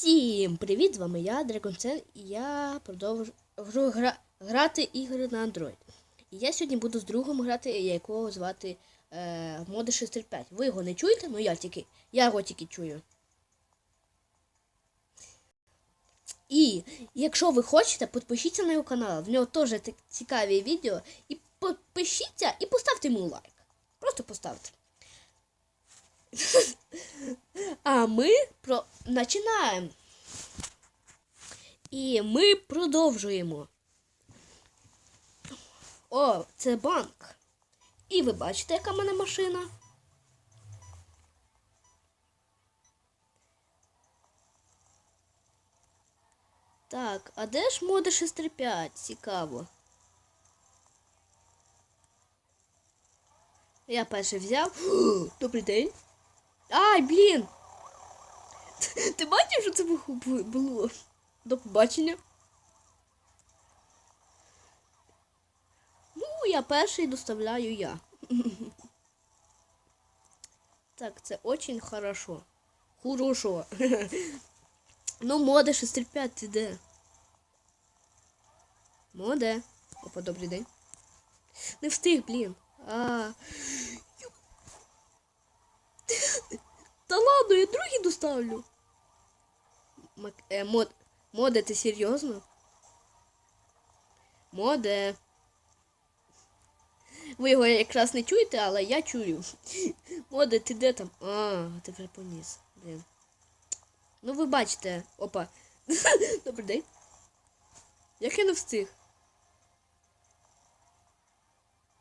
Всім привіт! З вами я, Драгонцен, і я продовжую гра... грати ігри на Android. І я сьогодні буду з другом грати, якого звати е, Моди 635. Ви його не чуєте, ну я тільки. Я його тільки чую. І якщо ви хочете, підпишіться на його канал. В нього теж цікаві відео. І підпишіться і поставте йому лайк. Просто поставте. А ми про... починаємо. І ми продовжуємо. О, це банк. І ви бачите, яка в мене машина? Так, а де ж мода 635? Цікаво. Я перший взяв. Добрий день. Ай, блін! Ти бачив, що це бу- було? До побачення. Ну, я перший доставляю я. Так, це очень хорошо. Хорошо. Ну, мода 635, ти де? Моде. Опа, добрий день. Не встиг, блін. А. Та ладно, я другий доставлю. Мак- е, мод... Моде, ти серйозно? Моде. Ви його якраз не чуєте, але я чую. Моде, ти де там? А, вже поніс. Блін. Ну ви бачите. Опа. Добрий день. Як я не встиг?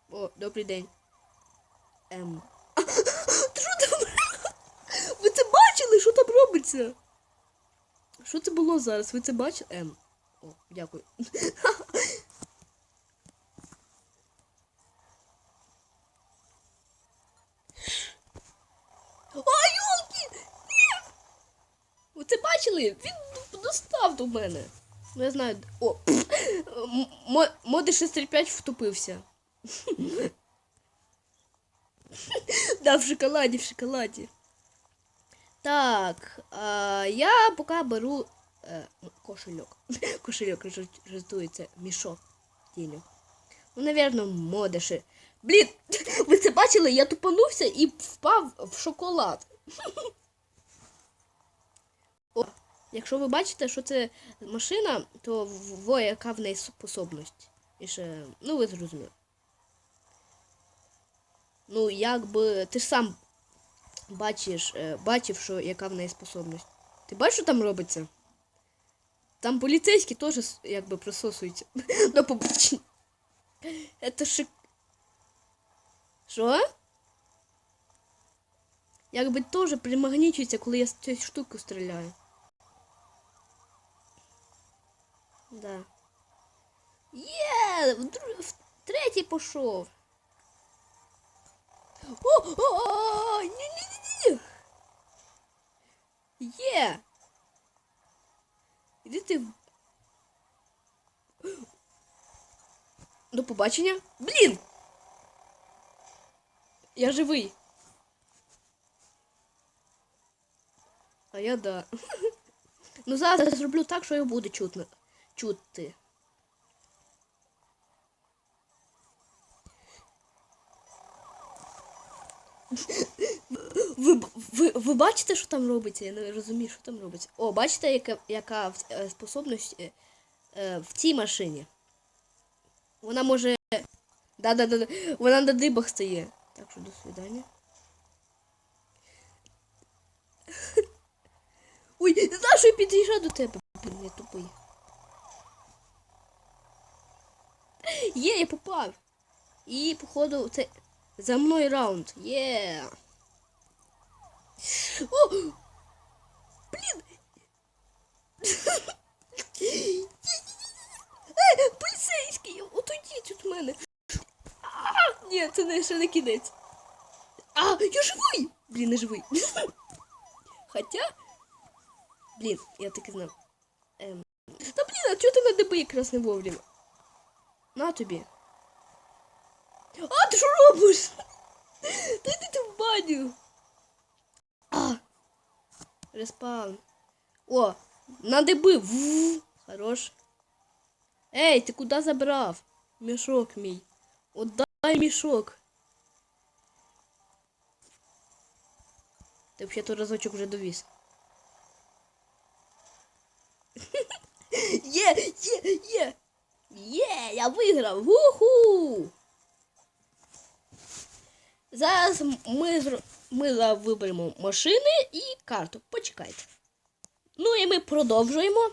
О, добрий день. Ем. Що там? Ви це бачили? Що там робиться? Що це було зараз? Ви це бачили? Ем. О, дякую. А, йолки! Ні! Ви це бачили? Він достав до мене. Ну, я знаю. О! Мо- Моди 635 втопився. Да, в шоколаді, в шоколаді. Так, а, я поки беру е, кошельок. Кошельок жартується, мішок тілю. Ну, навірно, модиші. Блін, ви це бачили? Я тупанувся і впав в шоколад. О, якщо ви бачите, що це машина, то во яка в неї способність. І ще, ну ви зрозуміли. Ну, якби ти ж сам бачиш, е, бачив, що яка в неї способність. Ти бачиш, що там робиться? Там поліцейські теж якби присосуються. До побачення. Это шик... Що? Якби теж примагнічується, коли я з цією штукою стріляю. Да. Є! В, в третій пішов. О, о, о, ні. Є. Іди ти. До побачення. Блін! Я живий. А я да. Ну зараз я зроблю так, що його буде чутно. Чути. Ви, ви, ви бачите, що там робиться? Я не розумію, що там робиться. О, бачите, яка, яка е, способність е, е, в цій машині? Вона може. Да-да-да. Вона на дибах стає. Так що до свидання. Ой, за що я під'їжджаю до тебе? Блін, я тупий. Є, я попав. І, походу, це за мною раунд. Є. О! Блін! Е, поліцейський! Отойдіть від мене. Ні, це не ще не кінець. А, я живий! Блін, не живий. Хоча. Блін, я таки знав. Ем. Та блін, а чого ти на ДБ якраз не вовремя? На тобі. А, ти що робиш? Та йди ти в баню. А! Респаун. О, Надиби. Ву. Хорош. Ей, ти куди забрав? Мішок мій. Отдай мішок. Ти взагалі разочок вже довіз. Є. Є, я виграв. Уху! Зараз ми, ми виберемо машини і карту. Почекайте. Ну і ми продовжуємо.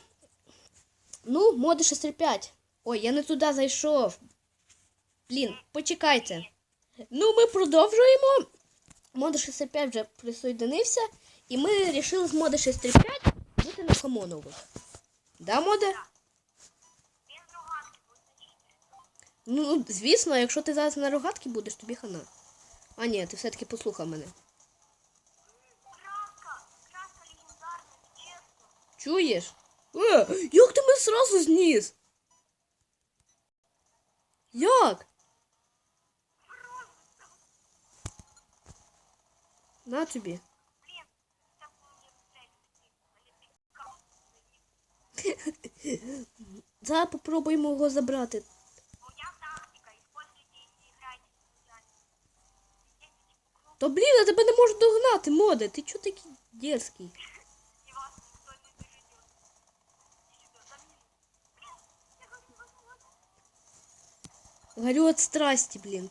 Ну, моди 635. Ой, я не туди зайшов. Блін, почекайте. Ну, ми продовжуємо. Моди 65 вже присоединився. І ми вирішили з моди 635 бути на Хамонових. Да, буде. Ну, звісно, якщо ти зараз на рогатки будеш, тобі хана. А ні, ти все-таки послухав мене. Чуєш? Е, як ти мене сразу зніс? Як? На тобі. Зараз попробуємо його забрати. То блін, я тебе не можу догнати, моде. Ти чого такий дерзкий? Горю від страсті, блін.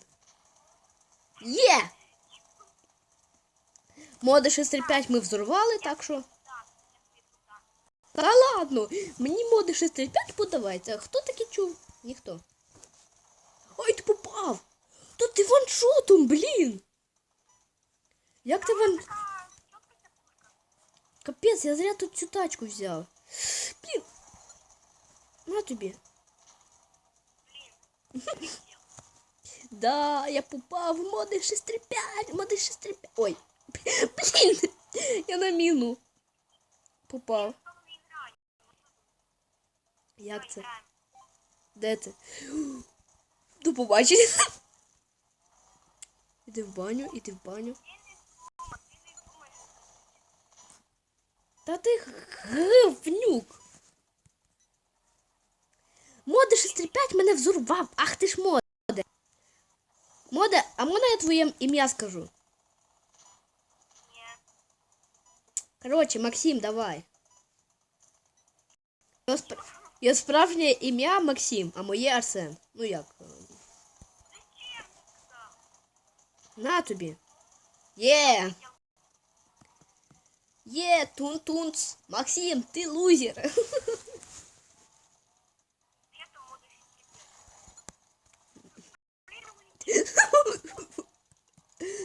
Є! Моди 635 ми взорвали, так що. Та ладно, мені моди 635 подавається. Хто таки чув? Ніхто. Ой, ти попав! То ти ваншотом, блін! Як ти пушка. Капець, я зря тут цю тачку взяв. Блін. На тобі. Блин, Да, я попав в моди 635, моди 635. Ой. Блін, я на міну. Попав. Як це? Де ти? До побачення. Іди в баню, іди в баню. Та ти гивнюк. Моди 635 мене взорвав. Ах ти ж моде. Моде, а можна я твоє ім'я скажу? нет. Коротше, Максим, давай. Його, спр... Його справжнє ім'я Максим, а моє Арсен. Ну як? На тобі. Є. Є, тун-тунц. Максим, ти лузер.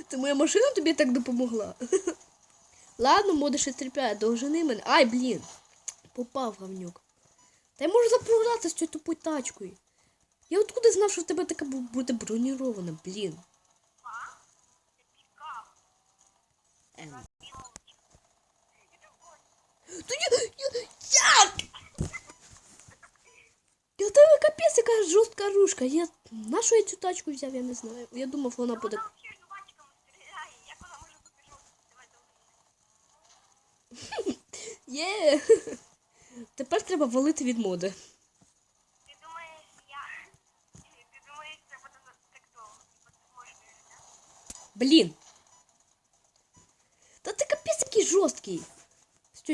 Це моя машина тобі так допомогла. Ладно, моди 635, довжини мене. Ай, блін. Попав говнюк. Та я можу заправляти з цією тупою тачкою. Я откуда знав, що в тебе така бу- буде бронірована, блін. Ем. То я, я, як? Я в тебе капець яка жорстка рушка. Я, на що я цю тачку взяв, я не знаю. Я думав, вона буде. Вона взагалі жувачками стріляє. Як вона може бути жовтою? Давай довго. Є. Тепер треба валити від моди. Ти думаєш, я... Ти думаєш, це буде так довго? Типа ти зможеш вижити? Блін. Та ти капець який жорсткий. Що...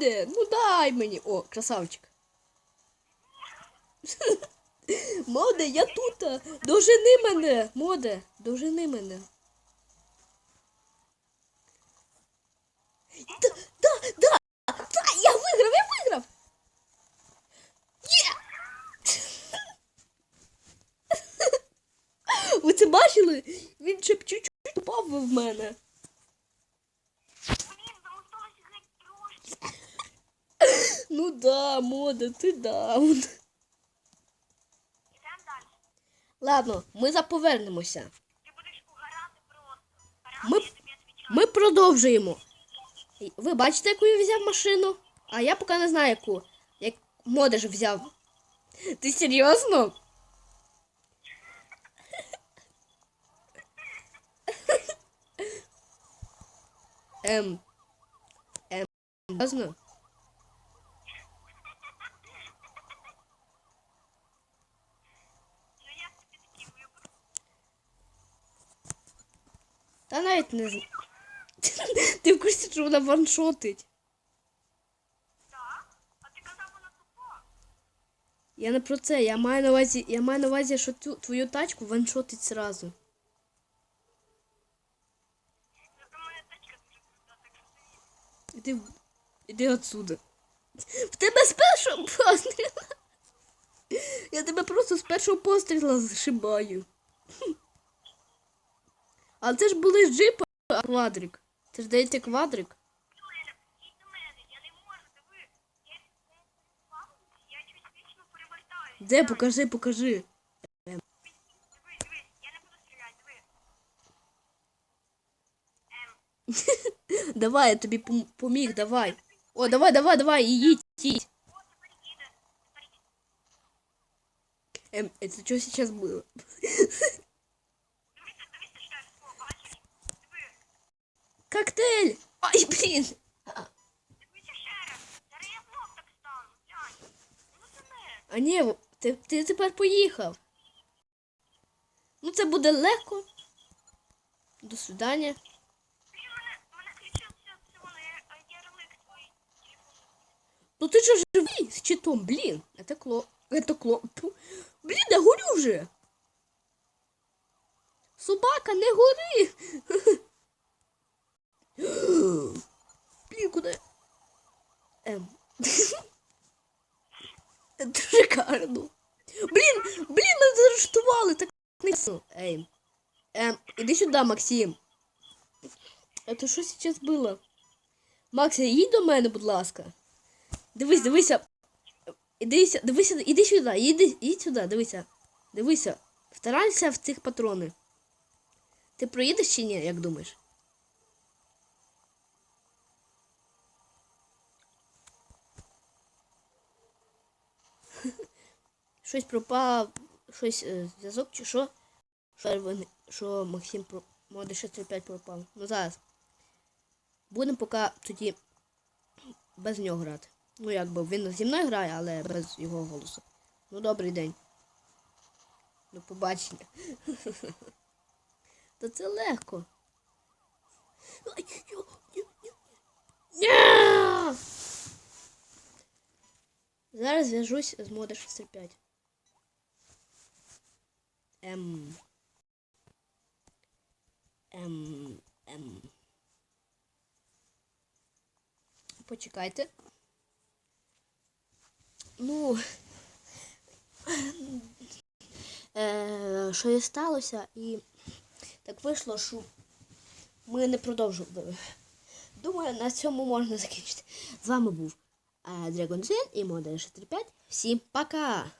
Моде, ну дай мені. О, красавчик. Моде, я тут. Дожени мене. Моде, дожени мене. Да, да, да, я виграв, я виграв. Ви це бачили? Він ще чуть-чуть попав в мене. Ну да, мода, ти даун. Ладно, ми заповернемося. Ти будеш угорати просто. Ми- я тобі. Ми продовжуємо. Ви бачите, яку я взяв машину? А я поки не знаю, яку. Як модеш взяв. Ти серйозно? Ем. Ем. Серйозно? Ну як тобі такий вибор? Та не знаю. Ти в курсі, що вона ваншотить. Я не про це. Я маю на увазі, я маю на увазі, що ту, твою тачку ваншотить зразу. Іди, іди отсюди. В тебе з першого постріла. Я тебе просто з першого постріла зшибаю. А це ж були джипи, а квадрик. Це ж здається квадрик. Юля, їдь до мене, я не можу, диви. Я, я чуть вічно перевертаюся. Де, покажи, покажи. Диви, диви, я не буду стріляти, диви. Ем, Давай, я тобі пом- поміг, давай. О, давай, давай, давай, і їдь, їдь. о, тепер їде. Тепер їде. Ем, це що зараз було? Дивися, дивися ще, о, бачиш? Диви, Коктейль! Ай, блін! дивися ще раз. Зараз я знов так стану, глянь. Ну, це не. А ні, ти, ти тепер поїхав. Ну, це буде легко. До свидання. Ну ти же живий з читом, блін. Это кло. Это кло. Блін, я горю вже. Собака, не гори. Блін, куди? Ем. Це шикарно. Блін, блін, мене заарештували. Так не с- Ей. Ем, іди сюди, Максим. Это що зараз було? Макс, їдь до мене, будь ласка. Дивись, дивися. Дивися, дивися, іди сюди, іди, іди сюди, дивися. Дивися. Старайся в цих патрони. Ти проїдеш чи ні, як думаєш? Щось пропав, щось е, зв'язок чи що? Що, вони- що Максим про моди 635 пропав. Ну зараз. Будемо поки тоді без нього грати. Ну, якби він зі мною грає, але без його голосу. Ну, добрий день. До побачення. Та це легко. Зараз зв'яжусь з мода 65. Ем. Ем. Ем. Почекайте. Ну. Е, що і сталося, і так вийшло, що ми не продовжували. Думаю, на цьому можна закінчити. З вами був е, Dragon Zen і Modern 65. Всім пока!